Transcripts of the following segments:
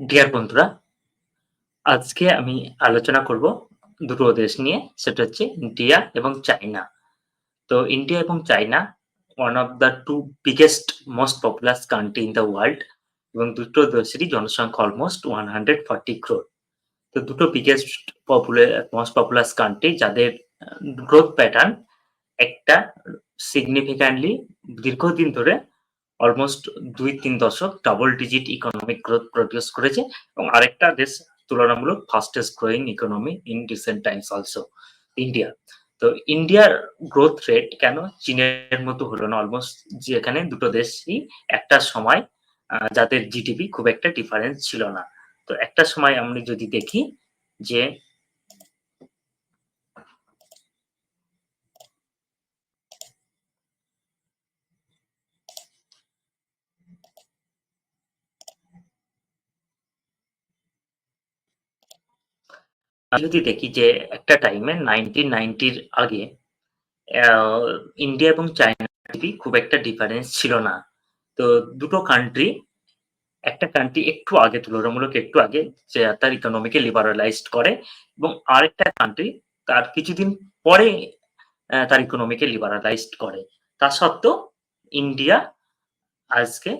Deer বন্ধুরা, আজকে আমি আলোচনা করব দুটো দেশ নিয়ে সেটা হচ্ছে ইন্ডিয়া এবং চায়না। তো ইন্ডিয়া এবং China one of the two biggest most populous country in the world এবং দুটো দেশেরই জনসংখ্যা অলমোস্ট 140 crore তো দুটো biggest popular most populous country যাদের গ্রোথ প্যাটার্ন একটা সিগনিফিক্যান্টলি দীর্ঘদিন ধরে অলমোস্ট দুই তিন দশক double digit economic growth produce করেছে এবং আরেকটা দেশ তুলনামূলক fastest growing economy in recent times also India তো ইন্ডিয়ার গ্রোথ রেট কেন চীনের মতো হলো না? অলমোস্ট যেখানে দুটো দেশই একটা সময় যাদের জিডিপি খুব একটা ডিফারেন্স ছিল না। তো একটা সময় আমরা যদি দেখি যে যদি দেখি যে একটা টাইমে নাইনটিন নাইনটির আগে ইন্ডিয়া এবং চায়না খুব একটা ডিফারেন্স ছিল না। তো দুটো কান্ট্রি একটা কান্ট্রি একটু আগে, তুলনামূলক একটু আগে, যে তার ইকোনমিকে লিবারালাইজড করে এবং আরেকটা কান্ট্রি তার কিছুদিন পরে তার ইকোনমিকে লিবারালাইজড করে। তা সত্ত্বেও ইন্ডিয়া আজকে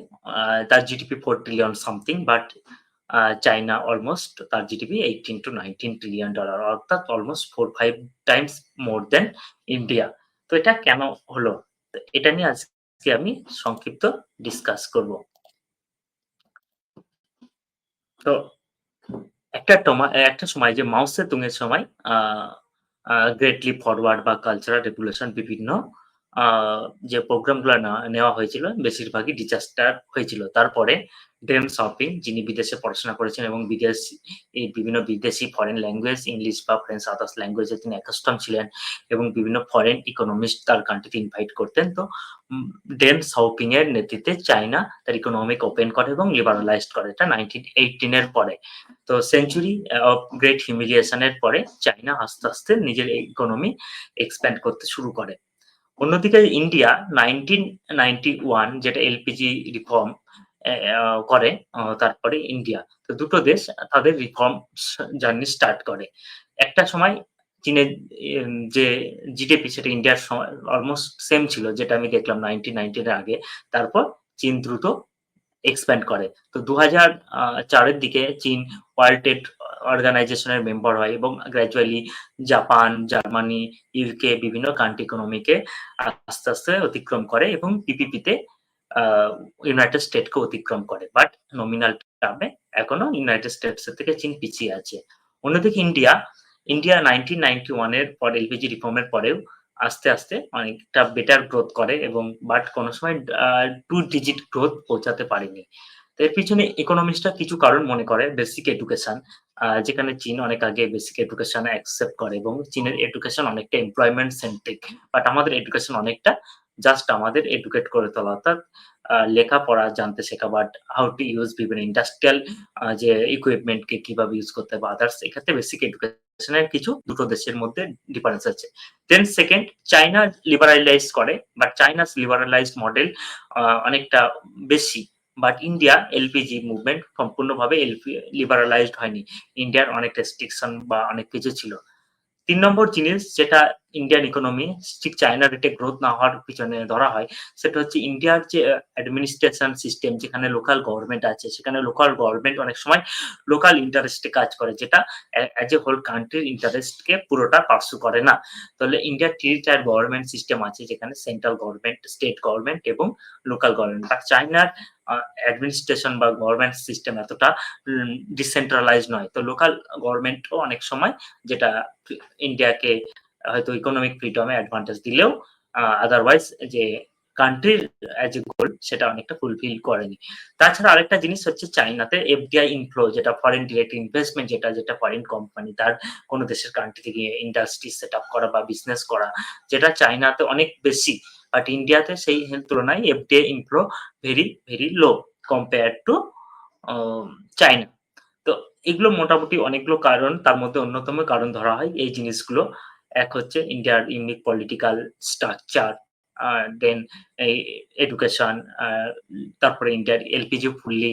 তার GDP four trillion something but China almost তার GDP eighteen to nineteen trillion dollar অর্থাৎ almost four five times more than India তো এটা কেন হলো? এটা নিয়ে আজকে আমি সংক্ষিপ্ত ডিসকাস করব। তো একটা একটা সময় যে মাউসে তুঙের সময় গ্রেটলি ফরওয়ার্ড বা কালচারাল রেগুলেশন বিভিন্ন যে প্রোগ্রামগুলো নেওয়া হয়েছিল, বেশিরভাগই ডিজাস্টার হয়েছিল। তারপরে ডেন শপিং যিনি বিদেশে পড়াশোনা করেছেন এবং বিদেশ এই বিভিন্ন বিদেশি ফরেন ল্যাঙ্গুয়েজ ইংলিশ বা ফ্রেঞ্চ আদার্স ল্যাঙ্গুয়েজে তিনি অ্যাকাস্টম ছিলেন এবং বিভিন্ন ফরেন ইকোনমিস্ট তার কান্ট্রিতে ইনভাইট করতেন। তো ডেন শপিং এর নেতৃত্বে চায়না তার ইকোনমিক ওপেন করে এবং লিবারালাইজড করে এটা নাইনটিন এইটিন এর পরে। তো সেঞ্চুরি অফ গ্রেট হিউমিলিয়েশনের পরে চায়না আস্তে আস্তে নিজের ইকোনমি এক্সপ্যান্ড করতে শুরু করে। অন্যদিকে ইন্ডিয়া নাইনটিন নাইনটি ওয়ান যেটা এলপিজি রিফর্ম করে তারপরে ইন্ডিয়া। তো দুটো দেশ তাদের রিফর্ম জার্নি স্টার্ট করে। একটা সময় চীনের যে জিডিপি সেটা ইন্ডিয়ার সময় অলমোস্ট সেম ছিল, যেটা আমি দেখলাম নাইনটিন নাইনটির আগে। তারপর চীন দ্রুত এক্সপ্যান্ড করে। তো দু হাজার চারের দিকে চীন ওয়ার্ল্ড ট্রেড অর্গানাইজেশনের মেম্বার হয় এবং গ্র্যাজুয়ালি জাপান, জার্মানি ইউকে বিভিন্ন কান্ট্রি ইকোনমিকে আস্তে আস্তে অতিক্রম করে এবং পিপিপিতে ইউনাইটেড স্টেটকে অতিক্রম করে। বাট নমিনাল টার্মে এখনও ইউনাইটেড স্টেটস থেকে চীন পিছিয়ে আছে। অন্যদিকে ইন্ডিয়া ইন্ডিয়া নাইনটিন নাইনটি ওয়ানের পর এলপিজি রিফর্মের পরেও আস্তে আস্তে অনেকটা বেটার গ্রোথ করে এবং বাট কোনো সময় টু ডিজিট গ্রোথ পৌঁছাতে পারেনি। এর পিছনে ইকোনমিস্টরা কিছু কারণ মনে করে বেসিক এডুকেশন যেখানে চীন অনেক আগে বেসিক এডুকেশন অ্যাকসেপ্ট করে এবং চীনের এডুকেশন অনেকটা এমপ্লয়মেন্ট সেন্ট্রিক বাট আমাদের এডুকেশন অনেকটা জাস্ট আমাদের এডুকেট করে তোলা। অর্থাৎ লেখাপড়া জানতে শেখা বাট হাউ টু ইউজ বিভিন্ন ইন্ডাস্ট্রিয়াল যে ইকুইপমেন্টকে কীভাবে ইউজ করতে হবে আদার্স এক্ষেত্রে বেসিক এডুকেশনের কিছু দুটো দেশের মধ্যে ডিফারেন্স আছে। দেন সেকেন্ড চাইনা লিবারালাইজ করে বাট চাইনাস লিবারালাইজড মডেল অনেকটা বেশি। বাট ইন্ডিয়া এলপিজি মুভমেন্ট সম্পূর্ণভাবে এলপি লিবারালাইজড হয়নি। ইন্ডিয়ার অনেক রেস্ট্রিকশন বা অনেক কিছু ছিল। তিন নম্বর জিনিস যেটা ইন্ডিয়ান ইকোনমি ঠিক চায়না রেটে গ্রোথ না হওয়ার পিছনে ধরা হয়, সেটা হচ্ছে ইন্ডিয়ার যে অ্যাডমিনিস্ট্রেশন সিস্টেম যেখানে লোকাল গভর্নমেন্ট আছে, সেখানে লোকাল গভর্নমেন্ট অনেক সময় লোকাল ইন্টারেস্টে কাজ করে, যেটা অ্যাজ এ হোল কান্ট্রির ইন্টারেস্টকে পুরোটা পার্সু করে না। তাহলে ইন্ডিয়ার থ্রি টায়ার গভর্নমেন্ট সিস্টেম আছে, যেখানে সেন্ট্রাল গভর্নমেন্ট স্টেট গভর্নমেন্ট এবং লোকাল গভর্নমেন্ট আর চায়নার অ্যাডমিনিস্ট্রেশন বা গভর্নমেন্ট সিস্টেম এতটা ডিসেন্ট্রালাইজ নয়। তো লোকাল গভর্নমেন্টও অনেক সময় যেটা ইন্ডিয়াকে হয়তো ইকোনমিক ফ্রিডমে অ্যাডভান্টেজ দিলেও আদারওয়াইজ যে কান্ট্রির অ্যাজ এ গোল সেটা অনেকটা ফুলফিল করেনি। তাছাড়া আরেকটা জিনিস হচ্ছে চাইনাতে এফডিআই ইনফ্লো যেটা ফরেন ডিরেক্ট ইনভেস্টমেন্ট যেটা যেটা ফরেন কোম্পানি তার কোনো দেশের কান্ট্রি থেকে ইন্ডাস্ট্রি সেট আপ করা বা বিজনেস করা, যেটা চাইনাতে অনেক বেশি বাট ইন্ডিয়াতে সেই তুলনায় FDI inflow very very low compare to China তো এগুলো মোটামুটি অনেকগুলো কারণ, তার মধ্যে অন্যতম কারণ ধরা হয় এই জিনিসগুলো। এক হচ্ছে ইন্ডিয়ার ইউনিক পলিটিক্যাল স্ট্রাকচার দেন এই এডুকেশন তারপরে ইন্ডিয়ার এলপিজি ফুললি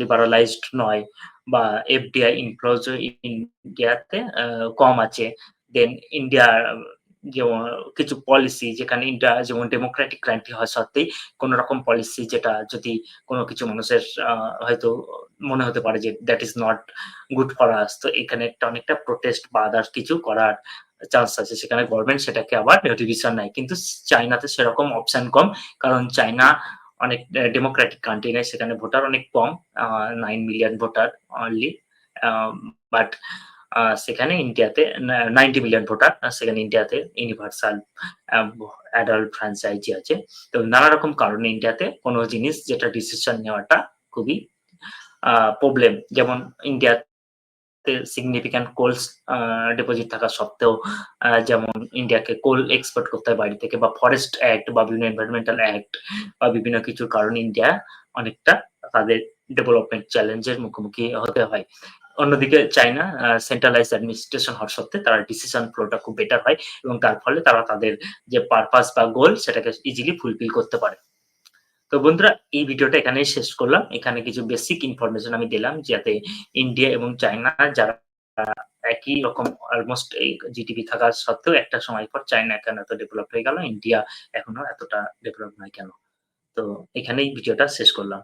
লিবারালাইজড নয় বা এফডিআই ইনফ্লোজ ইন্ডিয়াতে কম আছে। দেন ইন্ডিয়ার যেমন কিছু পলিসি যেখানে ইন্ডিয়া যেমন ডেমোক্রেটিক কান্ট্রি হয় সত্ত্বেই কোন রকম পলিসি যেটা যদি কোনো কিছু মানুষের হয়তো মনে হতে পারে যে that is not good for us. তো এখানে একটা অনেকটা প্রোটেস্ট বা আদার্স কিছু করার চান্স আছে। সেখানে গভর্নমেন্ট সেটাকে আবার রিভিশন নেয়। কিন্তু চায়নাতে সেরকম অপশন কম। কারণ চায়না অনেক ডেমোক্রেটিক কান্ট্রি নেয়। সেখানে ভোটার অনেক কম। 9 মিলিয়ন ভোটার অনলি। বাট সেখানে ইন্ডিয়াতে না 90 মিলিয়ন ভোটার। সেখানে ইন্ডিয়াতে ইউনিভার্সাল অ্যাডাল্ট ফ্র্যাঞ্চাইজি আছে। তো নানা রকম কারণে ইন্ডিয়াতে কোনো জিনিস যেটা ডিসিশন নেওয়াটা খুবই প্রবলেম। যেমন ইন্ডিয়াতে সিগনিফিক্যান্ট কোলস আ ডিপোজিট থাকা সত্ত্বেও যেমন ইন্ডিয়াকে কোল এক্সপোর্ট করতে হয় বাড়ি থেকে বা ফরেস্ট অ্যাক্ট বা বিভিন্ন এনভায়রনমেন্টাল অ্যাক্ট বা বিভিন্ন কিছুর কারণে ইন্ডিয়া অনেকটা তাদের ডেভেলপমেন্ট চ্যালেঞ্জ এর মুখোমুখি হতে হয়। অন্যদিকে চায়না আ সেন্ট্রালাইজড অ্যাডমিনিস্ট্রেশন হওয়ার সত্ত্বে তারা ডিসিশন ফ্লো টা খুব বেটার হয় এবং তার ফলে তারা তাদের যে পারপাস বা গোল সেটাকে ইজিলি ফুলফিল করতে পারে। তো বন্ধুরা এই ভিডিওটা এখানে শেষ করলাম। এখানে কিছু বেসিক ইনফরমেশন আমি দিলাম যাতে ইন্ডিয়া এবং চায়না যারা একই রকম অলমোস্ট এই জিডিপি থাকা সত্ত্বেও একটা সময় পর চায়না কেন এত ডেভেলপ হয়ে গেল, ইন্ডিয়া এখনও এতটা ডেভেলপ নয় কেন? তো এখানেই ভিডিওটা শেষ করলাম।